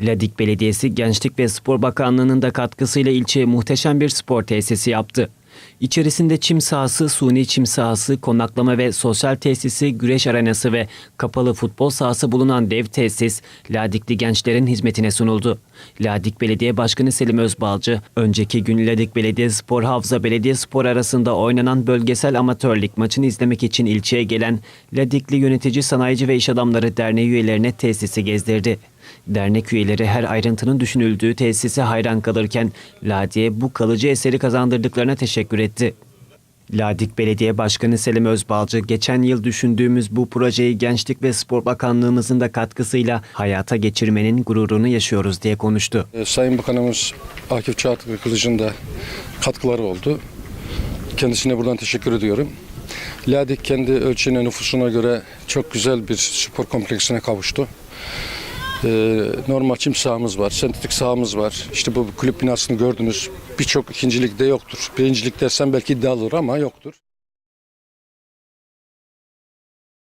Ladik Belediyesi Gençlik ve Spor Bakanlığı'nın da katkısıyla ilçeye muhteşem bir spor tesisi yaptı. İçerisinde çim sahası, suni çim sahası, konaklama ve sosyal tesisi, güreş arenası ve kapalı futbol sahası bulunan dev tesis Ladikli gençlerin hizmetine sunuldu. Ladik Belediye Başkanı Selim Özbalcı, önceki gün Ladik Belediye Spor Havza Belediye Spor arasında oynanan bölgesel amatör lig maçını izlemek için ilçeye gelen Ladikli Yönetici Sanayici ve İş Adamları Derneği üyelerine tesisi gezdirdi. Dernek üyeleri her ayrıntının düşünüldüğü tesise hayran kalırken Ladi'ye bu kalıcı eseri kazandırdıklarına teşekkür etti. Ladik Belediye Başkanı Selim Özbalcı, geçen yıl düşündüğümüz bu projeyi Gençlik ve Spor Bakanlığımızın da katkısıyla hayata geçirmenin gururunu yaşıyoruz diye konuştu. Ee, Sayın Bakanımız Akif Çağatay Kılıç'ın da katkıları oldu. Kendisine buradan teşekkür ediyorum. Ladik kendi ölçeğine, nüfusuna göre çok güzel bir spor kompleksine kavuştu. Ee, normal çim sahamız var, sentetik sahamız var. İşte bu kulüp binasını gördünüz. Birçok ikincilikte yoktur. Birincilik dersen belki iddialı olur ama yoktur.